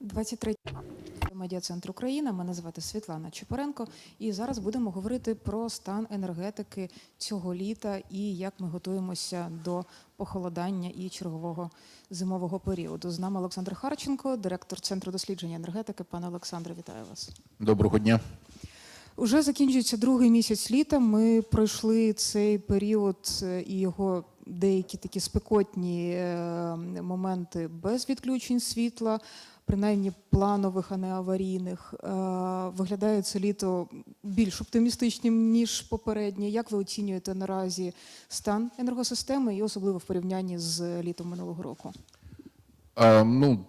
23 медіа центр Україна. Мене звати Світлана Чепоренко. І зараз будемо говорити про стан енергетики цього літа і як ми готуємося до похолодання і чергового зимового періоду. З нами Олександр Харченко, директор центру дослідження енергетики. Пане Олександре, вітаю вас. Доброго дня. Уже закінчується другий місяць літа. Ми пройшли цей період і його деякі такі спекотні е, моменти без відключень світла, принаймні планових, а не аварійних. Е, Виглядає це літо більш оптимістичним ніж попереднє. Як ви оцінюєте наразі стан енергосистеми і особливо в порівнянні з літом минулого року? Е, ну,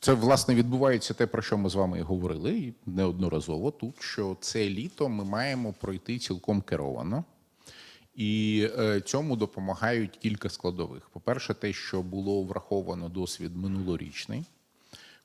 це власне відбувається те, про що ми з вами і говорили і неодноразово тут, що це літо ми маємо пройти цілком керовано. І е, цьому допомагають кілька складових. По-перше, те, що було враховано досвід минулорічний,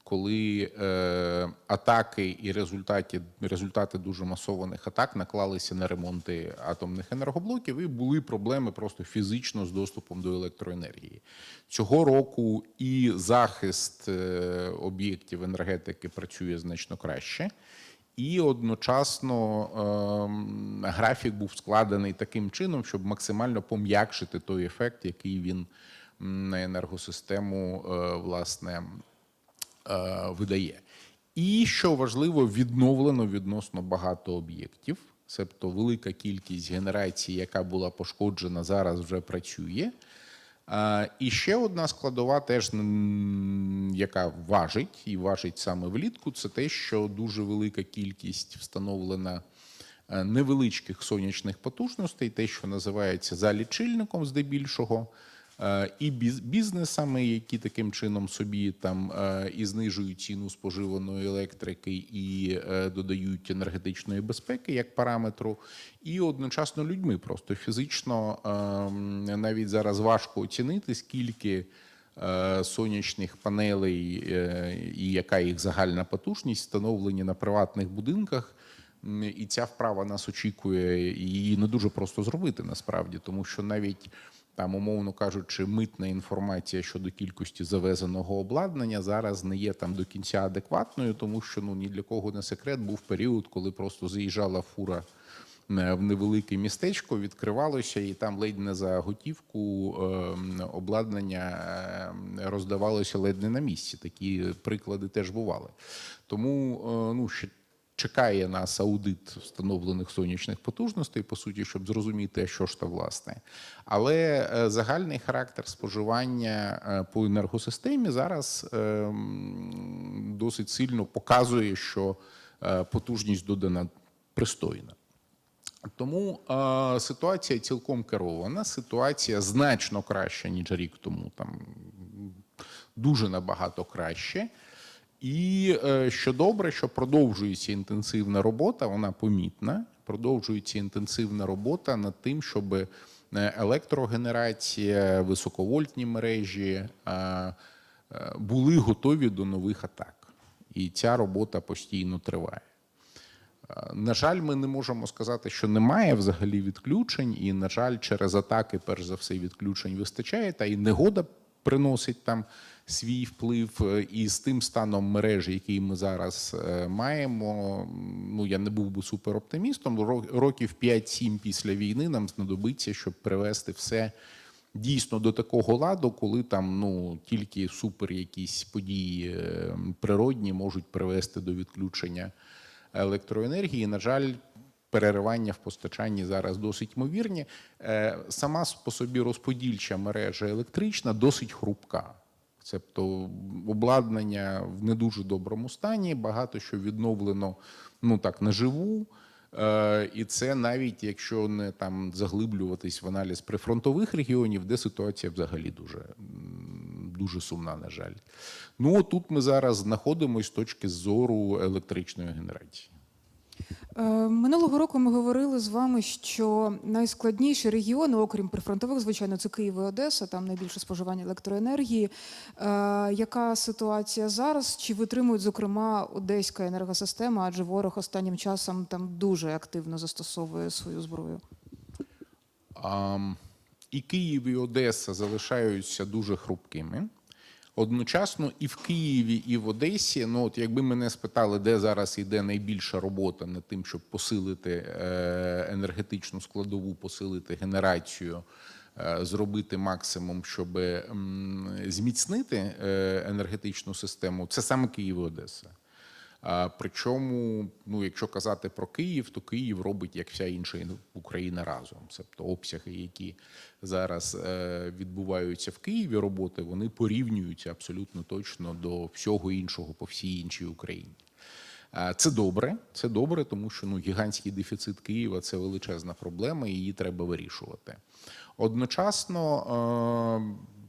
коли е, атаки і результати, результати дуже масованих атак наклалися на ремонти атомних енергоблоків, і були проблеми просто фізично з доступом до електроенергії. Цього року і захист е, об'єктів енергетики працює значно краще. І одночасно ем, графік був складений таким чином, щоб максимально пом'якшити той ефект, який він на енергосистему е, власне е, видає. І що важливо, відновлено відносно багато об'єктів, тобто велика кількість генерацій, яка була пошкоджена, зараз вже працює. Е, І ще одна складова, теж яка важить і важить саме влітку, це те, що дуже велика кількість встановлена е, невеличких сонячних потужностей, те, що називається за лічильником здебільшого, е, і біз- бізнесами, які таким чином собі там е, і знижують ціну споживаної електрики, і е, додають енергетичної безпеки як параметру, і одночасно людьми. Просто фізично е, навіть зараз важко оцінити, скільки е, сонячних панелей е, і яка їх загальна потужність встановлені на приватних будинках. І ця вправа нас очікує, її не дуже просто зробити насправді, тому що навіть там, умовно кажучи, митна інформація щодо кількості завезеного обладнання зараз не є там до кінця адекватною, тому що ну ні для кого не секрет був період, коли просто заїжджала фура е, в невелике містечко, відкривалося, і там ледь не за готівку е, обладнання е, роздавалося ледь не на місці. Такі приклади теж бували. Тому е, ну ще чекає нас аудит встановлених сонячних потужностей, по суті, щоб зрозуміти, що ж то власне. Але е, загальний характер споживання е, по енергосистемі зараз е, досить сильно показує, що е, потужність додана пристойна. Тому е, ситуація цілком керована. Ситуація значно краща, ніж рік тому. Там дуже набагато краще. І е, що добре, що продовжується інтенсивна робота, вона помітна. Продовжується інтенсивна робота над тим, щоб е, електрогенерація, високовольтні мережі е, були готові до нових атак. І ця робота постійно триває. На жаль, ми не можемо сказати, що немає взагалі відключень, і, на жаль, через атаки, перш за все, відключень вистачає, та і негода приносить там свій вплив. Е, І з тим станом мережі, який ми зараз е, маємо, ну я не був би супероптимістом. ро- Років 5-7 після війни нам знадобиться, щоб привести все. Дійсно до такого ладу, коли там ну тільки супер якісь події е, природні можуть привести до відключення електроенергії. На жаль, переривання в постачанні зараз досить ймовірні. Сама по собі розподільча мережа електрична досить хрупка. Тобто обладнання в не дуже доброму стані, багато що відновлено ну так наживу. Е, І це навіть якщо не там заглиблюватись в аналіз прифронтових регіонів, де ситуація взагалі дуже, дуже сумна, на жаль. Ну тут ми зараз знаходимося з точки зору електричної генерації. Е, Минулого року ми говорили з вами, що найскладніші регіони, окрім прифронтових, звичайно, це Київ і Одеса, там найбільше споживання електроенергії. Е, Яка ситуація зараз? Чи витримують, зокрема, одеська енергосистема? Адже ворог останнім часом там дуже активно застосовує свою зброю. А, і Київ, і Одеса залишаються дуже хрупкими. Одночасно і в Києві, і в Одесі. Ну, от якби мене спитали, де зараз йде найбільша робота над тим, щоб посилити е, енергетичну складову, посилити генерацію, е, зробити максимум, щоб зміцнити е, енергетичну систему, це саме Київ і Одеса. Причому, ну якщо казати про Київ, то Київ робить як вся інша Україна разом. Тобто обсяги, які зараз е, відбуваються в Києві, роботи, вони порівнюються абсолютно точно до всього іншого по всій іншій Україні. Це добре, це добре, тому що ну гігантський дефіцит Києва це величезна проблема, і її треба вирішувати. Одночасно. Е,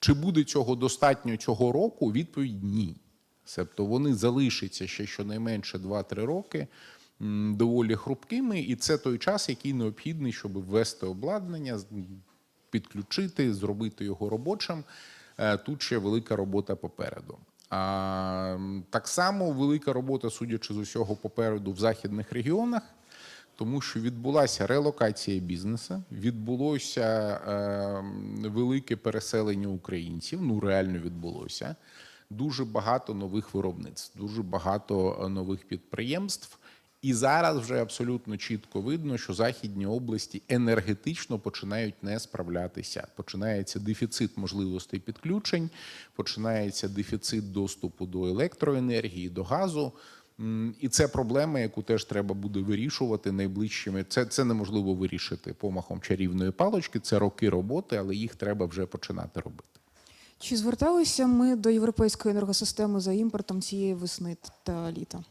чи буде цього достатньо цього року? Відповідь ні. Тобто вони залишаться ще щонайменше 2-3 роки доволі хрупкими, і це той час, який необхідний, щоб ввести обладнання, підключити, зробити його робочим. Е, Тут ще велика робота попереду. А так само велика робота, судячи з усього попереду в західних регіонах тому що відбулася релокація бізнесу, відбулося е, велике переселення українців. Ну реально відбулося. Дуже багато нових виробництв, дуже багато е, нових підприємств. І зараз вже абсолютно чітко видно, що західні області енергетично починають не справлятися. Починається дефіцит можливостей підключень, починається дефіцит доступу до електроенергії, до газу. І це проблема, яку теж треба буде вирішувати найближчими. Це, це неможливо вирішити помахом чарівної палочки. Це роки роботи, але їх треба вже починати робити. Чи зверталися ми до європейської енергосистеми за імпортом цієї весни та літа?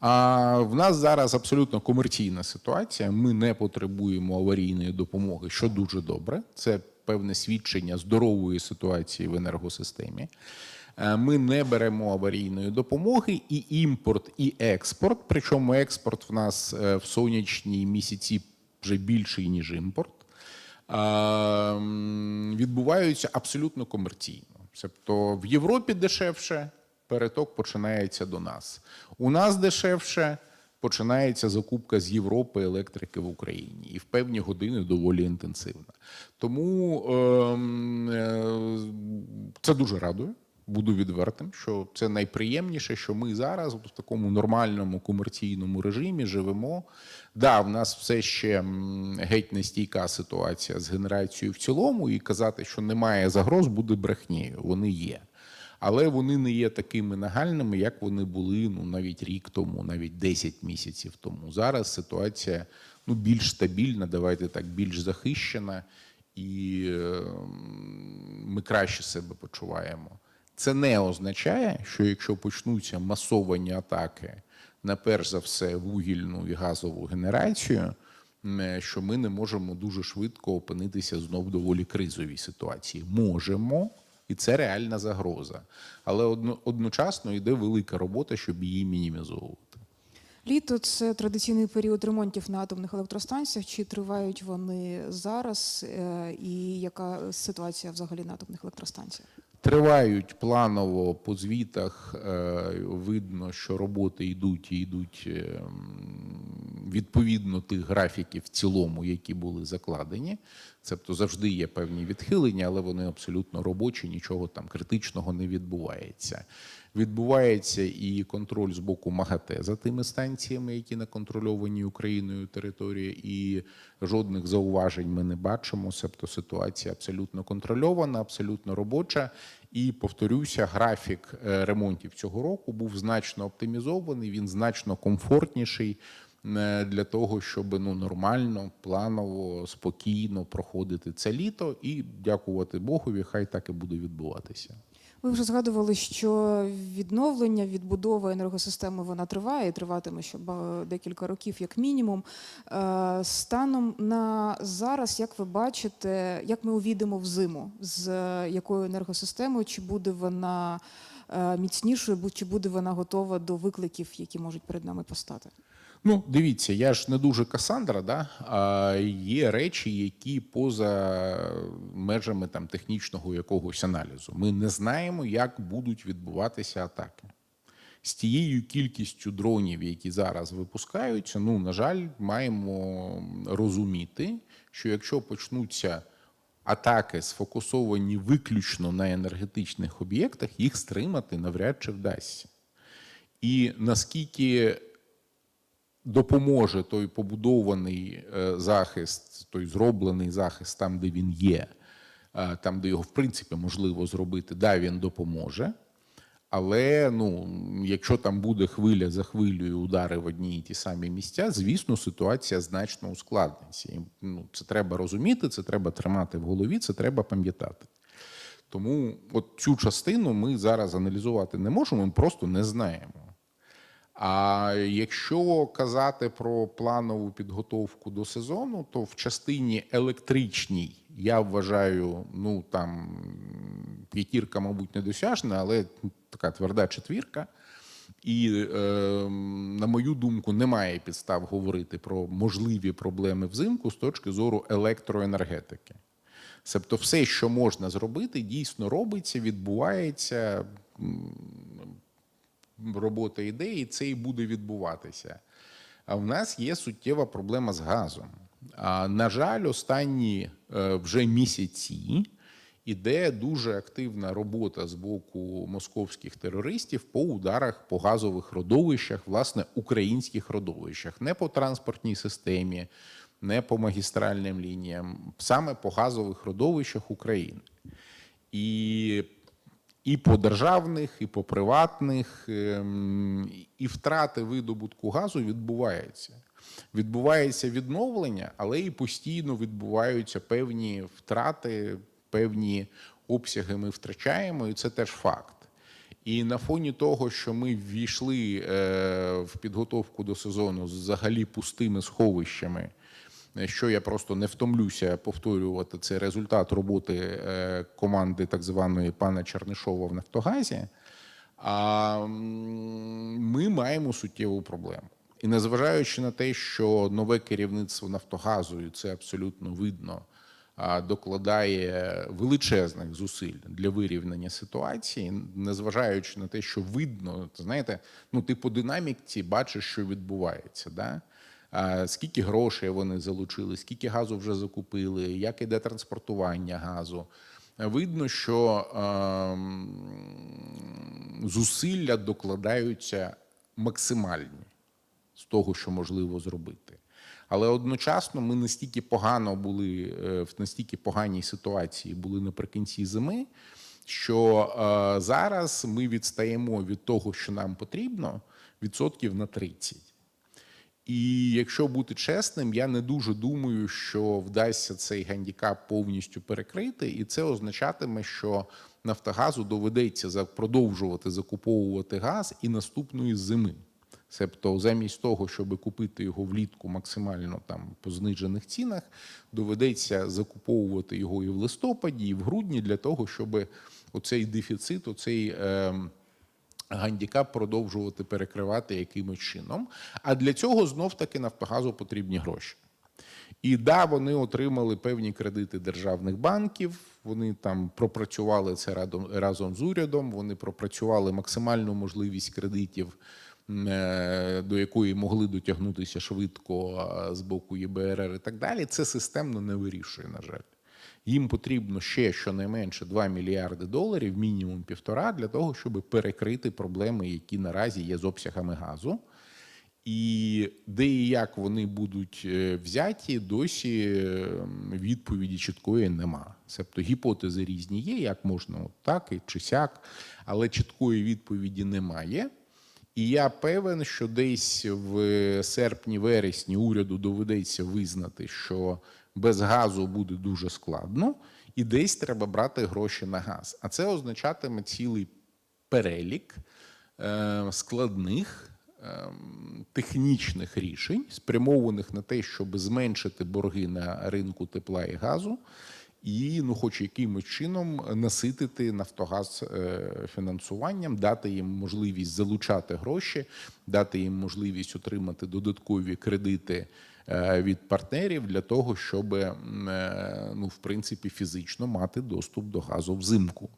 А в нас зараз абсолютно комерційна ситуація. Ми не потребуємо аварійної допомоги, що дуже добре. Це певне свідчення здорової ситуації в енергосистемі. Е, Ми не беремо аварійної допомоги, і імпорт, і експорт. Причому експорт в нас е, в сонячні місяці вже більший ніж імпорт. Відбуваються абсолютно комерційно. Тобто в Європі дешевше, переток починається до нас. У нас дешевше починається закупка з Європи електрики в Україні, і в певні години доволі інтенсивна. Тому ем, е, це дуже радує. Буду відвертим, що це найприємніше, що ми зараз в такому нормальному комерційному режимі живемо. Да, в нас все ще геть нестійка ситуація з генерацією в цілому, і казати, що немає загроз, буде брехнею. Вони є. Але вони не є такими нагальними, як вони були ну навіть рік тому, навіть 10 місяців тому. Зараз ситуація ну більш стабільна, давайте так, більш захищена, і е, ми краще себе почуваємо. Це не означає, що якщо почнуться масовані атаки на перш за все вугільну і газову генерацію, що ми не можемо дуже швидко опинитися знов доволі кризовій ситуації. Можемо, і це реальна загроза. Але одночасно йде велика робота, щоб її мінімізовувати. Літо це традиційний період ремонтів на атомних електростанціях. Чи тривають вони зараз? Е, І яка ситуація взагалі на атомних електростанціях? Тривають планово по звітах. е, Видно, що роботи йдуть і йдуть е, м, відповідно тих графіків в цілому, які були закладені. Тобто завжди є певні відхилення, але вони абсолютно робочі, нічого там критичного не відбувається. Відбувається і контроль з боку МАГАТЕ за тими станціями, які на контрольованій Україною території, і жодних зауважень ми не бачимо. Тобто ситуація абсолютно контрольована, абсолютно робоча. І повторюся, графік е, ремонтів цього року був значно оптимізований. Він значно комфортніший для того, щоб ну нормально, планово, спокійно проходити це літо. І дякувати Богові, хай так і буде відбуватися. Ви вже згадували, що відновлення, відбудова енергосистеми вона триває, і триватиме ще декілька років, як мінімум. Е, Станом на зараз, як ви бачите, як ми увійдемо в зиму, з е, якою енергосистемою, чи буде вона е, міцнішою, чи буде вона готова до викликів, які можуть перед нами постати? Ну, дивіться, я ж не дуже Касандра, да? а є речі, які поза межами там технічного якогось аналізу. Ми не знаємо, як будуть відбуватися атаки. З тією кількістю дронів, які зараз випускаються, ну, на жаль, маємо розуміти, що якщо почнуться атаки сфокусовані виключно на енергетичних об'єктах, їх стримати навряд чи вдасться. І наскільки допоможе той побудований е, захист, той зроблений захист там, де він є, е, там, де його в принципі можливо зробити, да, він допоможе. Але ну, якщо там буде хвиля за хвилею удари в одні і ті самі місця, звісно, ситуація значно ускладниться. І, ну, це треба розуміти, це треба тримати в голові, це треба пам'ятати. Тому от цю частину ми зараз аналізувати не можемо, ми просто не знаємо. А якщо казати про планову підготовку до сезону, то в частині електричній я вважаю, ну там п'ятірка, мабуть, недосяжна, але така тверда четвірка. І, е, на мою думку, немає підстав говорити про можливі проблеми взимку з точки зору електроенергетики. Себто, все, що можна зробити, дійсно робиться, відбувається робота йде, і це і буде відбуватися. А в нас є суттєва проблема з газом. А, на жаль, останні е, вже місяці іде дуже активна робота з боку московських терористів по ударах по газових родовищах, власне, українських родовищах, не по транспортній системі, не по магістральним лініям, саме по газових родовищах України. І і по державних, і по приватних, ем, і втрати видобутку газу відбуваються. Відбувається відновлення, але і постійно відбуваються певні втрати, певні обсяги ми втрачаємо, і це теж факт. І на фоні того, що ми ввійшли е, в підготовку до сезону з взагалі пустими сховищами що я просто не втомлюся повторювати це результат роботи е, команди так званої пана Чернишова в Нафтогазі. А ми маємо суттєву проблему. І незважаючи на те, що нове керівництво Нафтогазу, і це абсолютно видно, докладає величезних зусиль для вирівняння ситуації, незважаючи на те, що видно, знаєте, ну ти по динаміці бачиш, що відбувається. Да? Скільки грошей вони залучили, скільки газу вже закупили, як іде транспортування газу. Видно, що ем, зусилля докладаються максимальні з того, що можливо зробити. Але одночасно ми настільки погано були е, в настільки поганій ситуації були наприкінці зими, що е, зараз ми відстаємо від того, що нам потрібно, відсотків на 30. І якщо бути чесним, я не дуже думаю, що вдасться цей гандікап повністю перекрити, і це означатиме, що Нафтогазу доведеться продовжувати закуповувати газ і наступної зими. Себто, замість того, щоб купити його влітку максимально там по знижених цінах, доведеться закуповувати його і в листопаді, і в грудні для того, щоб оцей дефіцит, оцей. Е, гандікап продовжувати перекривати якимось чином. А для цього знов таки Нафтогазу потрібні гроші. І да, вони отримали певні кредити державних банків. Вони там пропрацювали це разом, разом з урядом. Вони пропрацювали максимальну можливість кредитів, е, до якої могли дотягнутися швидко з боку ЄБРР і так далі. Це системно не вирішує, на жаль. Їм потрібно ще щонайменше 2 мільярди доларів, мінімум півтора, для того, щоб перекрити проблеми, які наразі є з обсягами газу. І де і як вони будуть е, взяті, досі ем, відповіді чіткої нема. Тобто гіпотези різні є, як можна от так і чи сяк, але чіткої відповіді немає. І я певен, що десь в серпні-вересні уряду доведеться визнати, що без газу буде дуже складно, і десь треба брати гроші на газ. А це означатиме цілий перелік е, складних. Е, технічних рішень, спрямованих на те, щоб зменшити борги на ринку тепла і газу, і, ну, хоч якимось чином наситити Нафтогаз е, фінансуванням, дати їм можливість залучати гроші, дати їм можливість отримати додаткові кредити від партнерів для того, щоб е, ну, в принципі фізично мати доступ до газу взимку.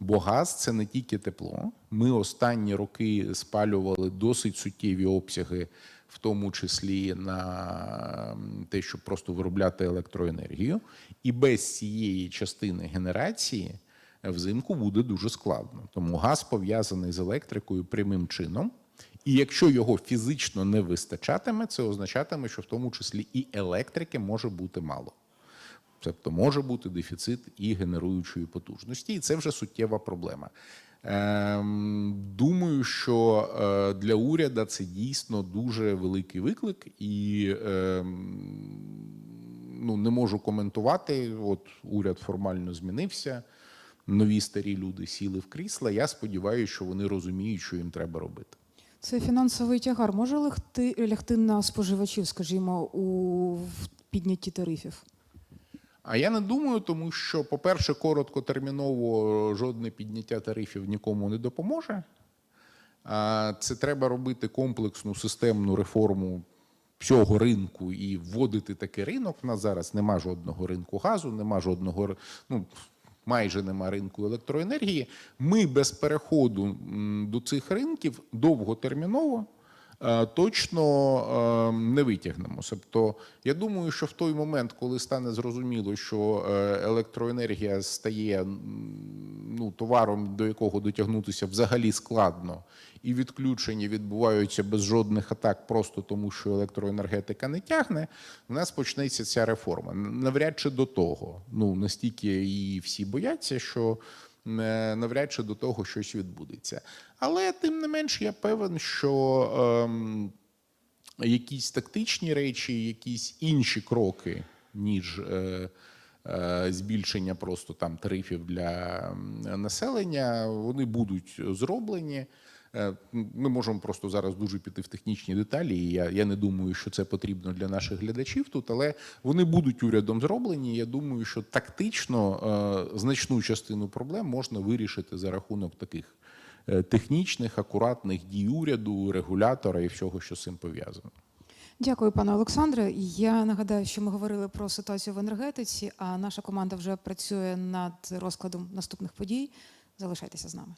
Бо газ це не тільки тепло. Ми останні роки спалювали досить суттєві обсяги, в тому числі на те, щоб просто виробляти електроенергію. І без цієї частини генерації взимку буде дуже складно. Тому газ пов'язаний з електрикою прямим чином. І якщо його фізично не вистачатиме, це означатиме, що в тому числі і електрики може бути мало. Тобто може бути дефіцит і генеруючої потужності, і це вже суттєва проблема. Ем, думаю, що е, для уряду це дійсно дуже великий виклик, і ем, ну, не можу коментувати. От уряд формально змінився, нові старі люди сіли в крісла. Я сподіваюся, що вони розуміють, що їм треба робити. Цей фінансовий тягар може лягти, лягти на споживачів, скажімо, у піднятті тарифів? А я не думаю, тому що, по-перше, короткотерміново жодне підняття тарифів нікому не допоможе. Це треба робити комплексну системну реформу всього ринку і вводити такий ринок. У нас зараз нема жодного ринку газу, нема жодного ну, майже нема ринку електроенергії. Ми без переходу до цих ринків довготерміново точно е, не витягнемо. Тобто, я думаю, що в той момент, коли стане зрозуміло, що е, електроенергія стає ну, товаром, до якого дотягнутися взагалі складно, і відключення відбуваються без жодних атак, просто тому, що електроенергетика не тягне, у нас почнеться ця реформа. Навряд чи до того. Ну настільки її всі бояться, що е, навряд чи до того щось відбудеться. Але тим не менш, я певен, що. Ем, якісь тактичні речі, якісь інші кроки, ніж е, е, збільшення просто там тарифів для населення, вони будуть зроблені. Е, Ми можемо просто зараз дуже піти в технічні деталі. і Я, я не думаю, що це потрібно для наших глядачів тут, але вони будуть урядом зроблені. Я думаю, що тактично е, значну частину проблем можна вирішити за рахунок таких е, технічних, акуратних дій уряду, регулятора і всього, що з цим пов'язано. Дякую, пане Олександре. Я нагадаю, що ми говорили про ситуацію в енергетиці, а наша команда вже працює над розкладом наступних подій. Залишайтеся з нами.